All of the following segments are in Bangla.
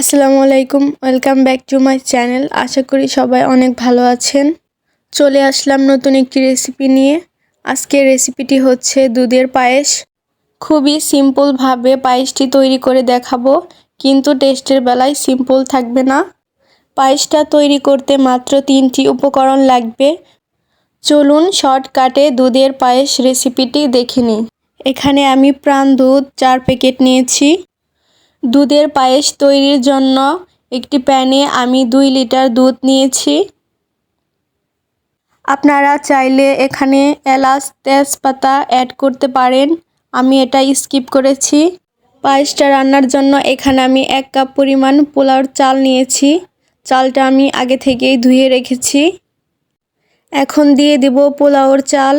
আসসালামু আলাইকুম, welcome back to my channel. আশা করি সবাই অনেক ভালো আছেন। চলে আসলাম নতুন একটি রেসিপি নিয়ে। আজকের রেসিপিটি হচ্ছে দুধের পায়েস। খুবই সিম্পলভাবে পায়েসটি তৈরি করে দেখাবো, কিন্তু টেস্টের বেলায় সিম্পল থাকবে না। পায়েসটা তৈরি করতে মাত্র তিনটি উপকরণ লাগবে। চলুন শর্টকাটে দুধের পায়েস রেসিপিটি দেখে নিই। এখানে আমি প্রাণ দুধ, চার প্যাকেট নিয়েছি। দুধের পায়েস তৈরির জন্য একটি প্যানে আমি দুই লিটার দুধ নিয়েছি। আপনারা চাইলে এখানে এলাচ তেজপাতা অ্যাড করতে পারেন। আমি এটা স্কিপ করেছি। পায়েসটা রান্নার জন্য এখানে আমি এক কাপ পরিমাণ পোলাওর চাল নিয়েছি। চালটা আমি আগে থেকেই ধুয়ে রেখেছি। এখন দিয়ে দেব পোলাওর চাল।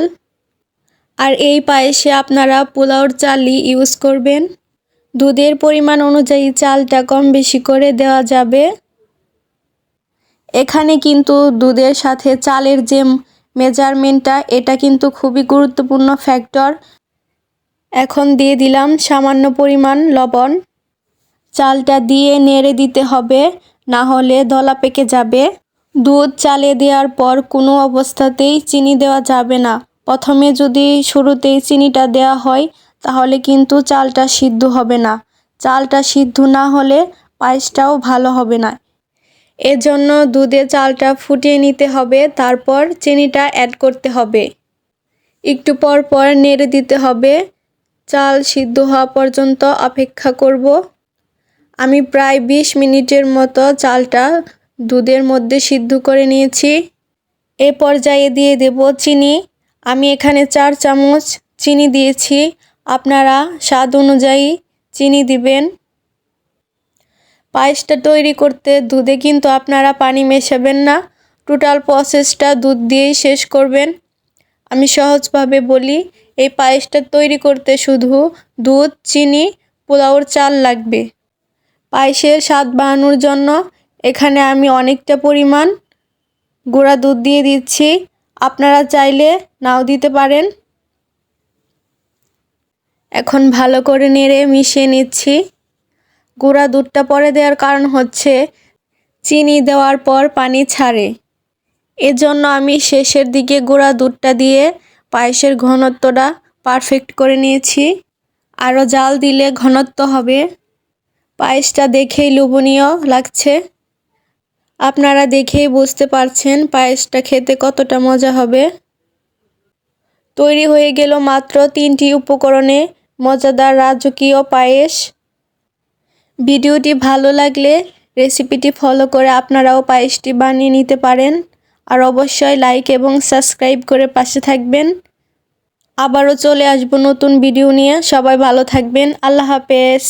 আর এই পায়েসে আপনারা পোলাওর চালই ইউজ করবেন। দুধের পরিমাণ অনুযায়ী চালটা কম বেশি করে দেওয়া যাবে। এখানে কিন্তু দুধের সাথে চালের যে মেজারমেন্টটা, এটা কিন্তু খুবই গুরুত্বপূর্ণ ফ্যাক্টর। এখন দিয়ে দিলাম সামান্য পরিমাণ লবণ। চালটা দিয়ে নেড়ে দিতে হবে, না হলে দলা পেকে যাবে। দুধ চালে দেওয়ার পর কোনো অবস্থাতেই চিনি দেওয়া যাবে না। প্রথমে যদি শুরুতেই চিনিটা দেওয়া হয় তাহলে কিন্তু চালটা সিদ্ধ হবে না। চালটা সিদ্ধ না হলে পায়েসটাও ভালো হবে না। এজন্য দুধে চালটা ফুটিয়ে নিতে হবে, তারপর চিনিটা অ্যাড করতে হবে। একটু পর পর নেড়ে দিতে হবে। চাল সিদ্ধ হওয়া পর্যন্ত অপেক্ষা করব। আমি প্রায় বিশ মিনিটের মতো চালটা দুধের মধ্যে সিদ্ধ করে নিয়েছি। এ পর্যায়ে দিয়ে দেব চিনি। আমি এখানে চার চামচ চিনি দিয়েছি। আপনারা স্বাদ অনুযায়ী চিনি দিবেন। পায়েসটা তৈরি করতে দুধে কিন্তু আপনারা পানি মেশাবেন না। টোটাল প্রসেসটা দুধ দিয়েই শেষ করবেন। আমি সহজভাবে বলি, এই পায়েসটা তৈরি করতে শুধু দুধ, চিনি পোলাওর চাল লাগবে। পায়েসের স্বাদ বাড়ানোর জন্য এখানে আমি অনেকটা পরিমাণ গুঁড়া দুধ দিয়ে দিচ্ছি। আপনারা চাইলে নাও দিতে পারেন। এখন ভালো করে নেড়ে মিশিয়ে নিচ্ছি। গুঁড়া দুধটা পরে দেওয়ার কারণ হচ্ছে চিনি দেওয়ার পর পানি ছাড়ে। এজন্য আমি শেষের দিকে গুঁড়া দুধটা দিয়ে পায়েসের ঘনত্বটা পারফেক্ট করে নিয়েছি। আরও জাল দিলে ঘনত্ব হবে। পায়েসটা দেখেই লোভনীয় লাগছে। আপনারা দেখেই বুঝতে পারছেন পায়েসটা খেতে কতটা মজা হবে। তৈরি হয়ে গেল মাত্র তিনটি উপকরণে মজাদার রাজকীয় পায়েস। ভিডিওটি ভালো লাগলে রেসিপিটি ফলো করে আপনারাও পায়েসটি বানিয়ে নিতে পারেন। আর অবশ্যই লাইক এবং সাবস্ক্রাইব করে পাশে থাকবেন। আবারও চলে আসব নতুন ভিডিও নিয়ে। সবাই ভালো থাকবেন। আল্লাহ হাফেজ।